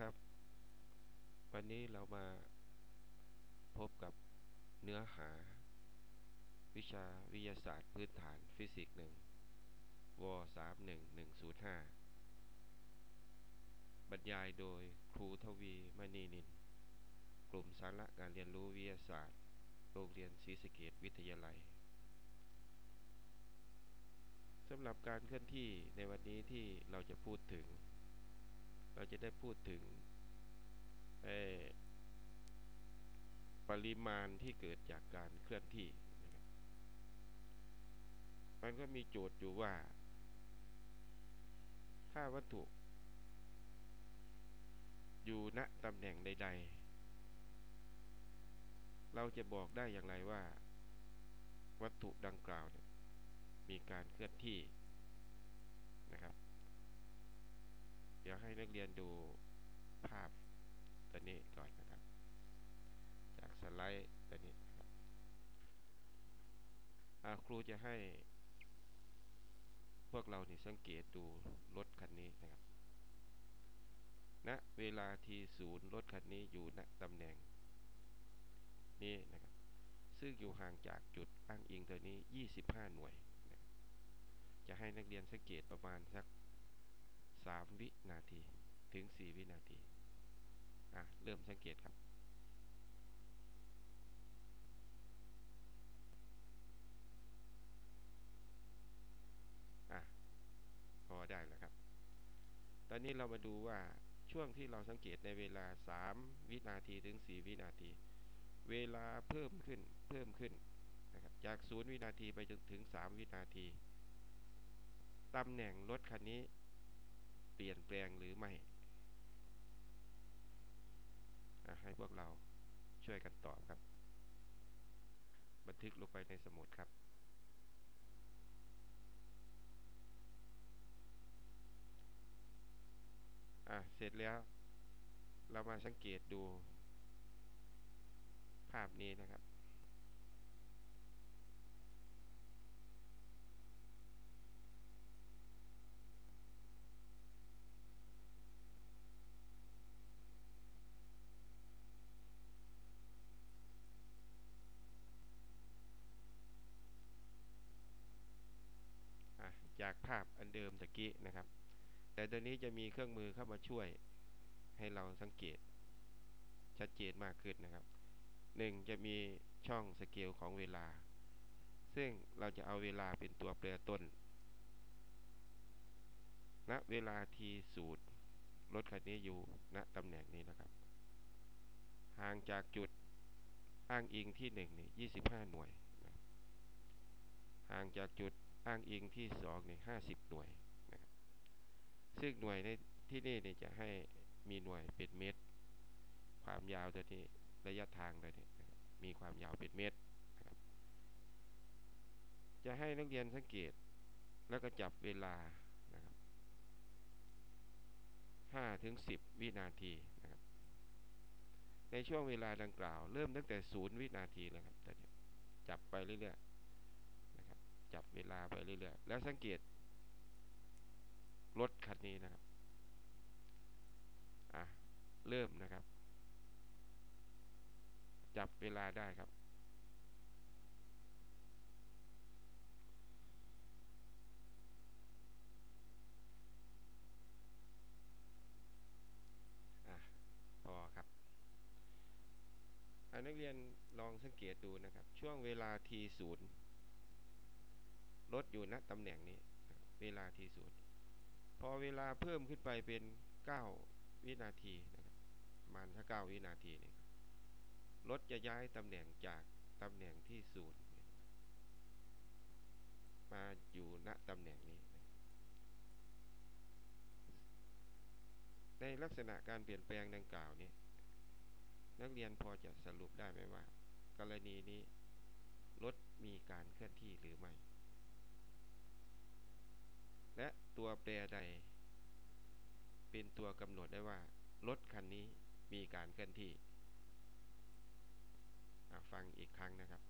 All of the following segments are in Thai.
ครับ วันนี้เรามาพบกับเนื้อหา วิชาวิทยาศาสตร์พื้นฐานฟิสิกส์หนึ่งวสามหนึ่งหนึ่งศูนย์ห้าบรรยายโดยครูทวีมณีนิน กลุ่มสาระการเรียนรู้วิทยาศาสตร์ โรงเรียนศรีสเกดวิทยาลัยสำหรับการเคลื่อนที่ในวันนี้ที่เราจะพูดถึง เราจะได้พูดถึงปริมาณที่เกิดจากการเคลื่อนที่นะครับมันก็มีโจทย์อยู่ว่า ถ้าวัตถุ อยู่ณตำแหน่งใด ๆ เราจะบอกได้อย่างไรว่า วัตถุดังกล่าว มีการเคลื่อนที่นะครับ ดี๋ยวให้นักเรียนดูภาพตัวนี้ก่อนนะครับ จากสไลด์ตัวนี้ครับครูจะให้ พวกเรานี่สังเกตดูรถคันนี้นะครับณนะเวลาทีศูนย์รถคันนี้อยู่ณตำแหน่งนี้นะครับ ซึ่งอยู่ห่างจากจุดอ้างอิงตัวนี้ 25 หน่วย จะให้นักเรียนสังเกตประมาณสัก 3 วินาที ถึง 4 วินาที อะ เริ่มสังเกตครับ อะ พอได้แล้วครับ ตอนนี้เรามาดูว่าช่วงที่เราสังเกตในเวลา 3 วินาทีถึง 4 วินาที เวลาเพิ่มขึ้น เพิ่มขึ้นนะครับ จาก 0 วินาทีไปจนถึง 3 วินาที ตำแหน่งรถคันนี้ ปลี่ยนแปลงหรือไม่ให้พวกเราช่วยกันตอบครับ บันทึกลงไปในสมุดครับ อะ เสร็จแล้ว เรามาสังเกตดูภาพนี้นะครับจากภาพอันเดิมตะกี้นะครับ แต่ตัวนี้จะมีเครื่องมือเข้ามาช่วยให้เราสังเกต ชัดเจนมากขึ้นนะครับ 1. จะมีช่องสเกลของเวลา ซึ่งเราจะเอาเวลาเป็นตัวแปรต้นณนะเวลาทีสูตรรถคันนี้อยู่ณนะตำแหน่งนี้นะครับ ห่างจากจุดอ้างอิงที่1นี่25 หน่วยห่างจากจุด อ้างอิงที่สองเนี่ยห้าสิบหน่วยนะครับซึ่งหน่วยในที่นี่เนี่ยจะให้มีหน่วยเป็นเมตร ความยาวตัวนี้ระยะทางตัวนี้นะมีความยาวเป็นเมตรนะครับจะให้นักเรียนสังเกตแล้วก็จับเวลานะครับห้าถึงสิบวินาทีนะครับในช่วงเวลาดังกล่าว เริ่มตั้งแต่ศูนย์วินาทีแล้วครับตอนนี้จับไปเรื่อยๆ จับเวลาไปเรื่อยๆ แล้วสังเกตรถคันนี้นะครับ อะ เริ่มนะครับ จับเวลาได้ครับ อะ พอครับนักเรียนลองสังเกตดูนะครับ ช่วงเวลา t ศูนย์ ลดอยู่ณตำแหน่งนี้ เวลาที่สุดพอเวลาเพิ่มขึ้นไปเป็น 9 วินาทีนะครับมันถ้า 9 วินาทีนี่รถจะย้ายตำแหน่งจากตำแหน่งที่ศูนย์มาอยู่ณตำแหน่งนี้ ในลักษณะการเปลี่ยนแปลงดังกล่าวนี้นักเรียนพอจะสรุปได้ไหมว่า กรณีนี้รถมีการเคลื่อนที่หรือไม่และ ตัวแปรใด เป็นตัวกำหนดได้ว่ารถคันนี้มีการเคลื่อนที่ฟังอีกครั้งนะครับ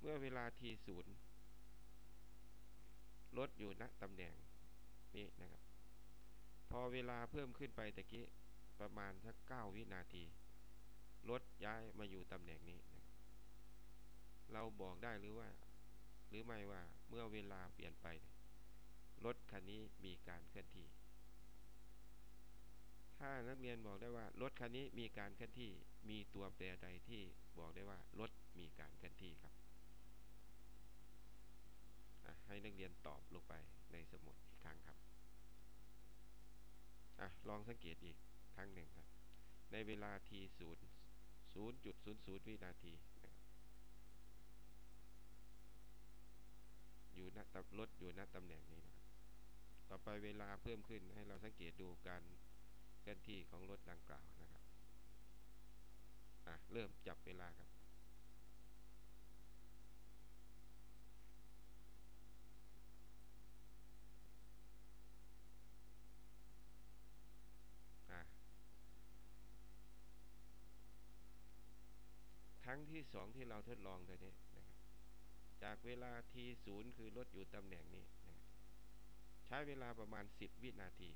เมื่อเวลาทีศูนย์รถอยู่ณตำแหน่งนี้นะครับ พอเวลาเพิ่มขึ้นไปตะกี้ประมาณสักเก้าวินาทีรถย้ายมาอยู่ตำแหน่งนี้นะเราบอกได้หรือว่า หรือไม่ว่าเมื่อเวลาเปลี่ยนไป รถคันนี้มีการเคลื่อนที่ ถ้านักเรียนบอกได้ว่ารถคันนี้มีการเคลื่อนที่ มีตัวแปรใดที่บอกได้ว่ารถมีการเคลื่อนที่ครับ ให้นักเรียนตอบลงไปในสมุดอีกครั้งครับอลองสังเกตอีกครั้งหนึ่งครับ ในเวลา t 0 0.00วินาทีอยู่ณรถอยู่ณตำแหน่งนี้นะ ต่อไปเวลาเพิ่มขึ้นให้เราสังเกตดูการเคลื่อนที่ของรถดังกล่าวนะครับอะเริ่มจับเวลาครับครั้งที่สองที่เราทดลองตัวนี้นะครับจากเวลา t ศูนย์คือรถอยู่ตำแหน่งนี้ ใช้เวลาประมาณ 10 วินาที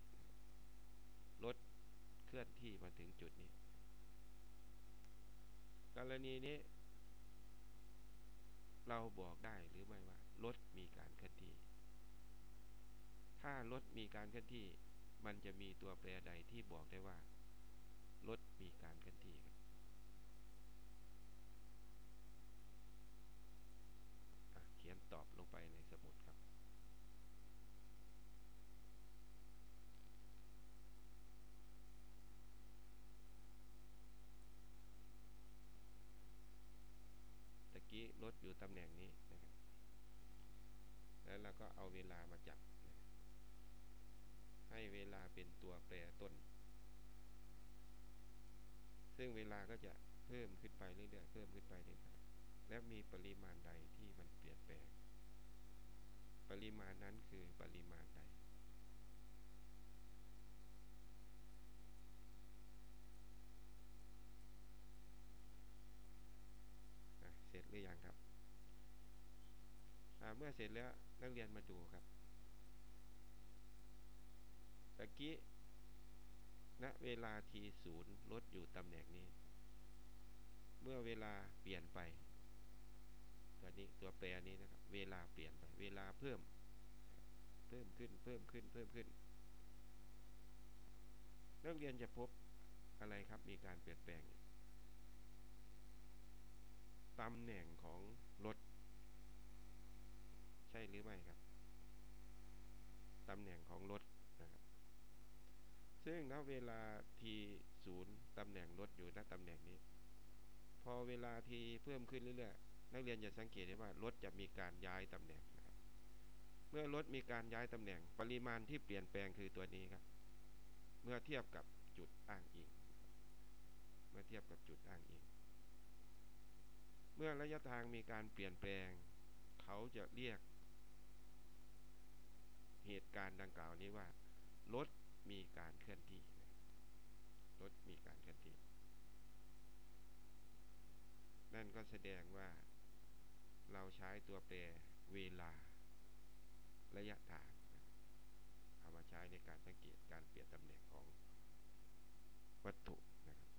รถเคลื่อนที่มาถึงจุดนี้ กรณีนี้ เราบอกได้หรือไม่ว่ารถมีการเคลื่อนที่ ถ้ารถมีการเคลื่อนที่ มันจะมีตัวแปรใดที่บอกได้ว่ารถมีการเคลื่อนที่ขียนตอบลงไปในสมุดครับ ตะกี้รถอยู่ตำแหน่งนี้นะครับแล้วเราก็เอาเวลามาจับนะให้เวลาเป็นตัวแปรต้น ซึ่งเวลาก็จะเพิ่มขึ้นไปเรื่อยๆเพิ่มขึ้นไปเรื่อยๆและมีปริมาณใดที่มันเปลี่ยนแปลง ปริมาณนั้นคือปริมาณใดเสร็จหรือยังครับ เมื่อเสร็จแล้วนักเรียนมาดูครับตะกี้ณเวลาทีศูนย์ลดอยู่ตำแหน่งนี้ เมื่อเวลาเปลี่ยนไป ตัวนี้ตัวแปรนี้นะครับ เวลาเปลี่ยนไป เวลาเพิ่ม เพิ่มขึ้น เพิ่มขึ้น เพิ่มขึ้น นักเรียนจะพบอะไรครับ มีการเปลี่ยนแปลง ตำแหน่งของรถ ใช่หรือไม่ครับตำแหน่งของรถนะครับ ซึ่งณเวลาทีศูนย์ตำแหน่งรถอยู่ณตำแหน่งนี้ พอเวลาทีเพิ่มขึ้นเรื่อยๆนักเรียนจะสังเกตได้ว่ารถจะมีการย้ายตำแหน่งนะครับ เมื่อรถมีการย้ายตำแหน่ง ปริมาณที่เปลี่ยนแปลงคือตัวนี้ครับ เมื่อเทียบกับจุดอ้างอิง เมื่อเทียบกับจุดอ้างอิง เมื่อระยะทางมีการเปลี่ยนแปลง เขาจะเรียก เหตุการณ์ดังกล่าวนี้ว่ารถมีการเคลื่อนที่รถมีการเคลื่อนที่ นั่นก็แสดงว่า เราใช้ตัวแปรเวลา ระยะทางเอามาใช้ในการสังเกตการเปลี่ยนตำแหน่งของวัตถุนะครับ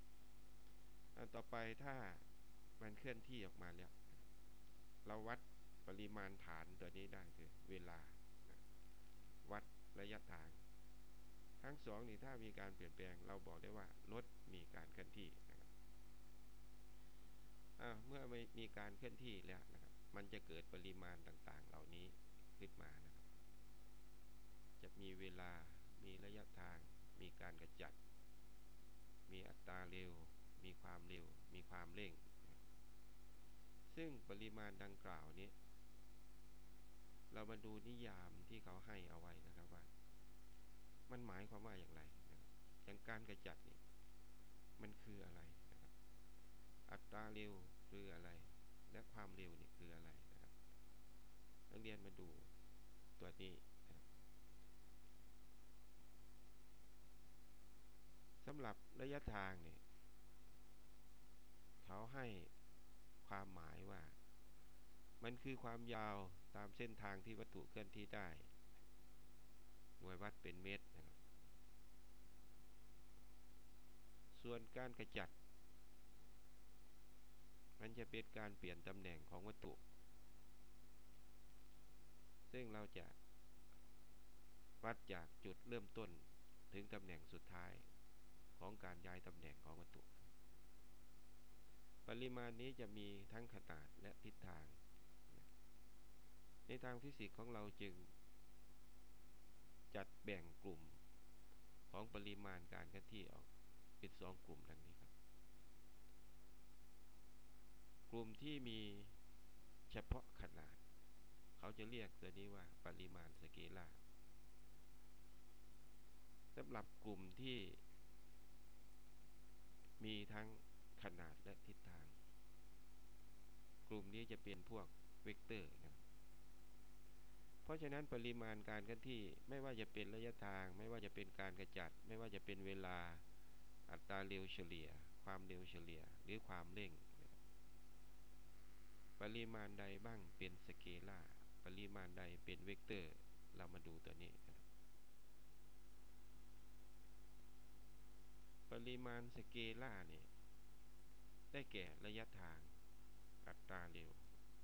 อันต่อไปถ้ามันเคลื่อนที่ออกมาแล้ว เราวัดปริมาณฐานตัวนี้ได้คือเวลา ระยะทาง ทั้งสองนี่ถ้ามีการเปลี่ยนแปลงเราบอกได้ว่ารถมีการเคลื่อนที่นะครับเมื่อไม่มีการเคลื่อนที่แล้วนะครับมันจะเกิดปริมาณต่างๆ เหล่านี้ขึ้นมานะครับ จะมีเวลามีระยะทาง มีการกระจัด มีอัตราเร็ว มีความเร็ว มีความเร่ง ซึ่งปริมาณดังกล่าวนี้ เรามาดูนิยามที่เขาให้เอาไว้นะครับว่า มันหมายความว่าอย่างไรนะครับอย่างการกระจัดนี่มันคืออะไรนะครับ อัตราเร็วคืออะไร และความเร็วนี่คืออะไรนะครับนักเรียนมาดูตัวนี้นะครับสำหรับระยะทางเนี่ยเขาให้ความหมายว่า มันคือความยาวตามเส้นทางที่วัตถุเคลื่อนที่ได้หน่วยวัดเป็นเมตรนะครับ ส่วนการกระจัด มันจะเป็นการเปลี่ยนตำแหน่งของวัตถุ ซึ่งเราจะวัดจากจุดเริ่มต้นถึงตำแหน่งสุดท้ายของการย้ายตำแหน่งของวัตถุ ปริมาณนี้จะมีทั้งขนาดและทิศทาง ในทางฟิสิกส์ของเราจึง จัดแบ่งกลุ่มของปริมาณการเคลื่อนที่ออกเป็นสองกลุ่มดังนี้ครับ กลุ่มที่มีเฉพาะขนาด เขาจะเรียกตัวนี้ว่าปริมาณสเกลาสำหรับกลุ่มที่ มีทั้งขนาดและทิศทาง กลุ่มนี้จะเป็นพวกเวกเตอร์นะ เพราะฉะนั้นปริมาณการเคลื่อนที่ไม่ว่าจะเป็นระยะทาง ไม่ว่าจะเป็นการกระจัด ไม่ว่าจะเป็นเวลาอัตราเร็วเฉลี่ย ความเร็วเฉลี่ย หรือความเร่ง ปริมาณใดบ้างเป็นสเกลาปริมาณใดเป็นเวกเตอร์ เรามาดูตัวนี้ ปริมาณสเกลาเนี่ยได้แก่ระยะทาง อัตราเร็ว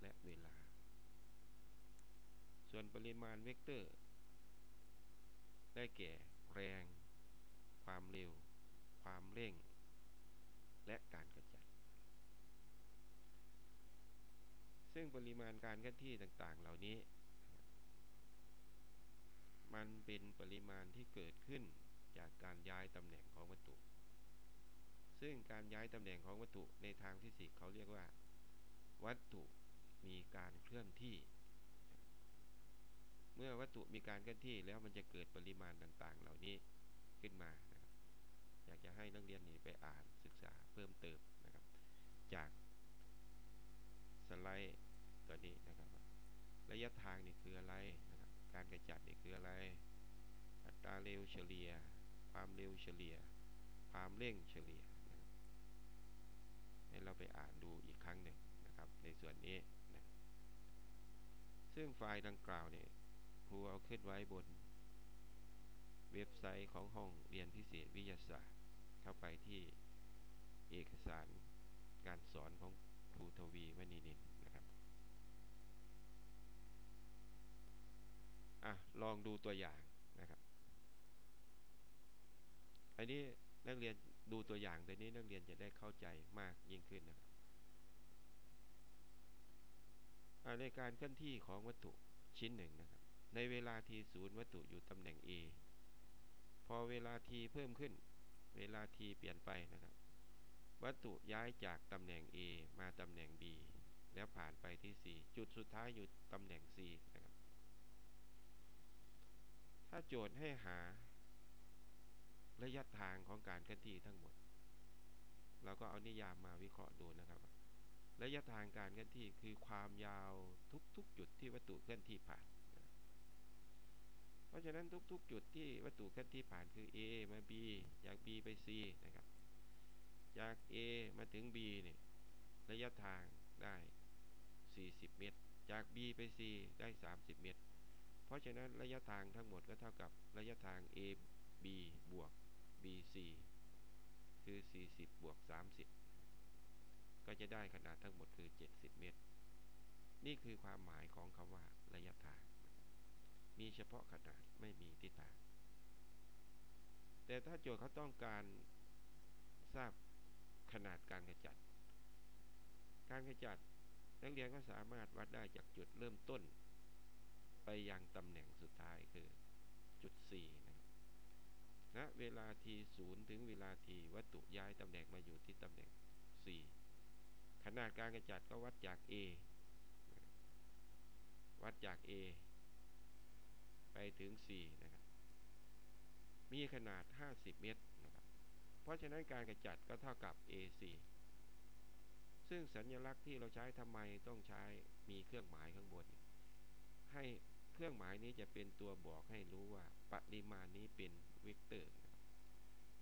และเวลา ส่วนปริมาณเวกเตอร์ ได้แก่ แรง ความเร็ว ความเร่ง และการกระจัด ซึ่งปริมาณการเคลื่อนที่ต่างๆ เหล่านี้ มันเป็นปริมาณที่เกิดขึ้นจากการย้ายตำแหน่งของวัตถุ ซึ่งการย้ายตำแหน่งของวัตถุในทางฟิสิกส์เขาเรียกว่า วัตถุมีการเคลื่อนที่ เมื่อวัตถุมีการเคลื่อนที่แล้วมันจะเกิดปริมาณต่างๆ เหล่านี้ขึ้นมานะครับอยากจะให้นักเรียนนี่ไปอ่านศึกษาเพิ่มเติมนะครับ จากสไลด์ตัวนี้นะครับ ระยะทางนี่คืออะไรนะครับการกระจัดนี่คืออะไร อัตราเร็วเฉลี่ย ความเร็วเฉลี่ย ความเร่งเฉลี่ยให้เราไปอ่านดูอีกครั้งหนึ่งนะครับในส่วนนี้นะซึ่งไฟล์ดังกล่าวเนี่ย ครูเอาขึ้นไว้บน เว็บไซต์ของห้องเรียนพิเศษวิทยาศาสตร์ เข้าไปที่เอกสารการสอนของครูทวีวณีนินนะครับ อะ ลองดูตัวอย่างนะครับ อันนี้นักเรียนดูตัวอย่างตัวนี้นักเรียนจะได้เข้าใจมากยิ่งขึ้นนะครับในการเคลื่อนที่ของวัตถุชิ้นหนึ่งนะครับ ในเวลาทีศูนย์วัตถุอยู่ตำแหน่ง A พอเวลาทีเพิ่มขึ้น เวลาทีเปลี่ยนไปนะครับ วัตถุย้ายจากตำแหน่ง A มาตำแหน่ง B แล้วผ่านไปที่ C จุดสุดท้ายอยู่ตำแหน่ง C นะครับ ถ้าโจทย์ให้หาระยะทางของการเคลื่อนที่ทั้งหมด เราก็เอานิยามมาวิเคราะห์ดูนะครับระยะทางการเคลื่อนที่คือความยาวทุกๆ จุดที่วัตถุเคลื่อนที่ผ่าน เพราะฉะนั้นทุก ๆ จุดที่วัตถุเคลื่อนที่ผ่านคือ A มา B จาก B ไป C นะครับ จาก A มาถึง B เนี่ยระยะทางได้ 40 เมตร จาก B ไป C ได้ 30 เมตร เพราะฉะนั้นระยะทางทั้งหมดก็เท่ากับระยะทาง A B บวก BC คือ 40 บวก 30 ก็จะได้ขนาดทั้งหมดคือ 70 เมตร นี่คือความหมายของคำว่าระยะทาง มีเฉพาะขนาดไม่มีทิศทาง แต่ถ้าโจทย์เขาต้องการทราบขนาดการกระจัด การกระจัดนักเรียนก็สามารถวัดได้จากจุดเริ่มต้น ไปยังตำแหน่งสุดท้ายคือจุด4ณเวลาทีศูนย์ถึงเวลาทีวัตถุย้ายตำแหน่งมาอยู่ที่ตำแหน่ง 4 ขนาดการกระจัดก็วัดจาก A วัดจาก A ถึง 4 นะครับ มีขนาด 50 เมตรนะครับ เพราะฉะนั้นการกระจัดก็เท่ากับ AC ซึ่งสัญลักษณ์ที่เราใช้ทำไมต้องใช้มีเครื่องหมายข้างบน ให้เครื่องหมายนี้จะเป็นตัวบอกให้รู้ว่าปริมาณนี้เป็นเวกเตอร์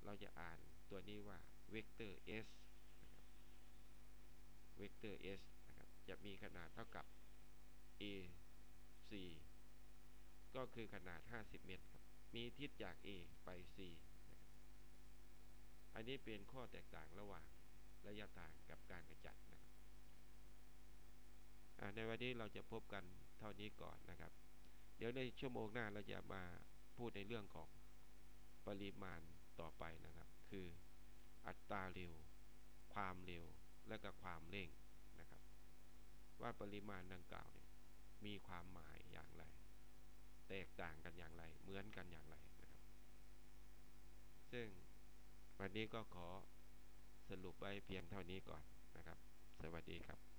เราจะอ่านตัวนี้ว่าเวกเตอร์ s เวกเตอร์ s นะครับ จะมีขนาดเท่ากับ a c ก็คือขนาด 50 เมตรครับ มีทิศจาก a ไป c อันนี้เป็นข้อแตกต่างระหว่างระยะทางกับการกระจัดนะครับในวันนี้เราจะพบกันเท่านี้ก่อนนะครับ เดี๋ยวในชั่วโมงหน้าเราจะมาพูดในเรื่องของปริมาณต่อไปนะครับ คืออัตราเร็ว ความเร็ว และก็ความเร่งนะครับ ว่าปริมาณดังกล่าวเนี่ยมีความหมายอย่างไร แตกต่างกันอย่างไร เหมือนกันอย่างไรนะครับ ซึ่งวันนี้ก็ขอสรุปไว้เพียงเท่านี้ก่อนนะครับ สวัสดีครับ